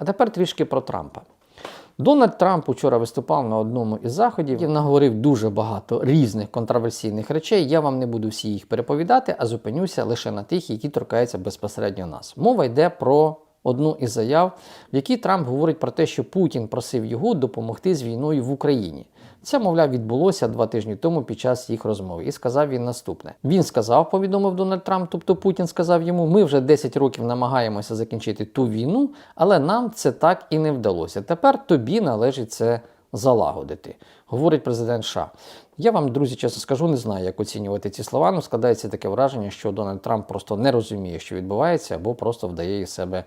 А тепер трішки про Трампа. Дональд Трамп учора виступав на одному із заходів і наговорив дуже багато різних контроверсійних речей. Я вам не буду всі їх переповідати, а зупинюся лише на тих, які торкаються безпосередньо нас. Мова йде про одну із заяв, в якій Трамп говорить про те, що Путін просив його допомогти з війною в Україні. Це, мовляв, відбулося два тижні тому під час їх розмови. І сказав він наступне: він сказав, повідомив Дональд Трамп, тобто Путін сказав йому: ми вже 10 років намагаємося закінчити ту війну, але нам це так і не вдалося. Тепер тобі належить це залагодити, говорить президент США. Я вам, друзі, чесно скажу, не знаю, як оцінювати ці слова. Ну, складається таке враження, що Дональд Трамп просто не розуміє, що відбувається, або просто вдає із себе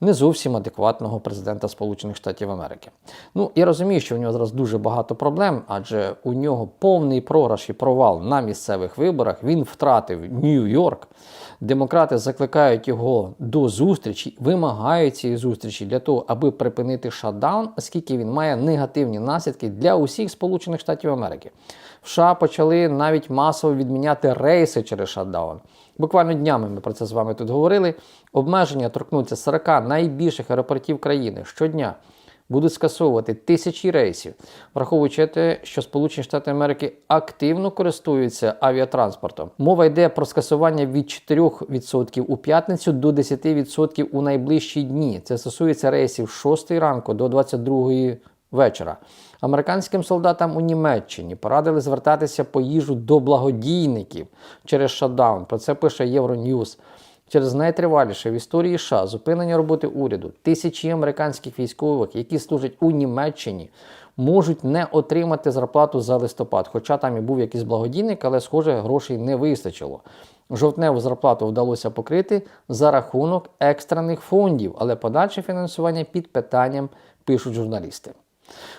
не зовсім адекватного президента Сполучених Штатів Америки. Ну, я розумію, що у нього зараз дуже багато проблем, адже у нього повний програш і провал на місцевих виборах. Він втратив Нью-Йорк. Демократи закликають його до зустрічі, вимагають цієї зустрічі для того, аби припинити шатдаун, оскільки він має негативні наслідки для усіх Сполучених Штатів Америки. В США почали навіть масово відміняти рейси через шатдаун. Буквально днями ми про це з вами тут говорили. Обмеження торкнуться 40 найбільших аеропортів країни щодня. Будуть скасовувати тисячі рейсів, враховуючи те, що Сполучені Штати Америки активно користуються авіатранспортом. Мова йде про скасування від 4% у п'ятницю до 10% у найближчі дні. Це стосується рейсів з 6 ранку до 22 вечора. Американським солдатам у Німеччині порадили звертатися по їжу до благодійників через шатдаун. Про це пише Євроньюз. Через найтриваліше в історії США зупинення роботи уряду тисячі американських військових, які служать у Німеччині, можуть не отримати зарплату за листопад. Хоча там і був якийсь благодійник, але, схоже, грошей не вистачило. Жовтневу зарплату вдалося покрити за рахунок екстрених фондів, але подальше фінансування під питанням пишуть журналісти.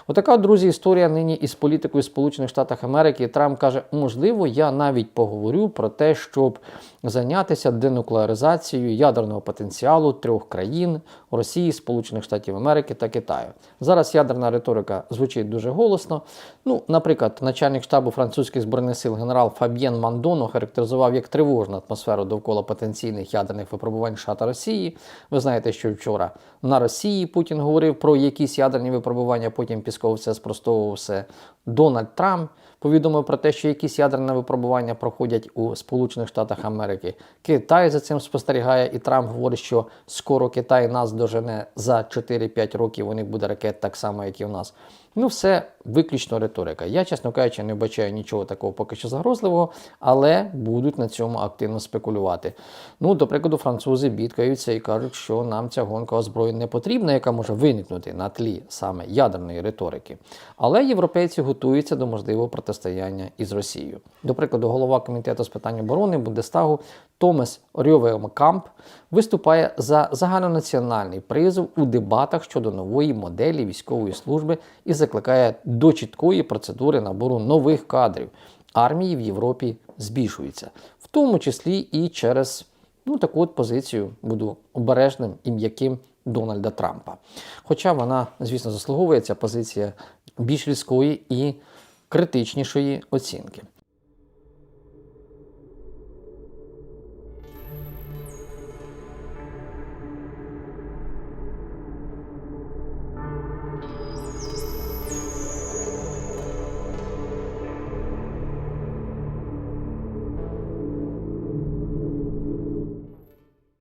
Отака, друзі, історія нині із політикою Сполучених Штатів Америки. Трамп каже, можливо, я навіть поговорю про те, щоб зайнятися денуклеаризацією ядерного потенціалу трьох країн Росії, Сполучених Штатів Америки та Китаю. Зараз ядерна риторика звучить дуже голосно. Ну, наприклад, начальник штабу французьких збройних сил генерал Фаб'єн Мандоно характеризував як тривожну атмосферу довкола потенційних ядерних випробувань США та Росії. Ви знаєте, що вчора на Росії Путін говорив про якісь ядерні випробування. Потім Пісков це спростовував все. Дональд Трамп повідомив про те, що якісь ядерні випробування проходять у Сполучених Штатах Америки. Китай за цим спостерігає, і Трамп говорить, що скоро Китай нас дожене за 4-5 років. У них буде ракет так само, як і у нас. Ну, все виключно риторика. Я, чесно кажучи, не бачаю нічого такого поки що загрозливого, але будуть на цьому активно спекулювати. Ну, до прикладу, французи бідкаються і кажуть, що нам ця гонка озброєнь не потрібна, яка може виникнути на тлі саме ядерної риторики. Але європейці готуються до можливого протистояння із Росією. До прикладу, голова комітету з питань оборони Бундестагу Томас Рьовемкамп виступає за загальнонаціональний призов у дебатах щодо нової моделі військової служби і закликає до чіткої процедури набору нових кадрів. Армії в Європі збільшуються, в тому числі і через ну, таку от позицію буду обережним і м'яким Дональда Трампа. Хоча вона, звісно, заслуговує ця позиція більш різкої і критичнішої оцінки.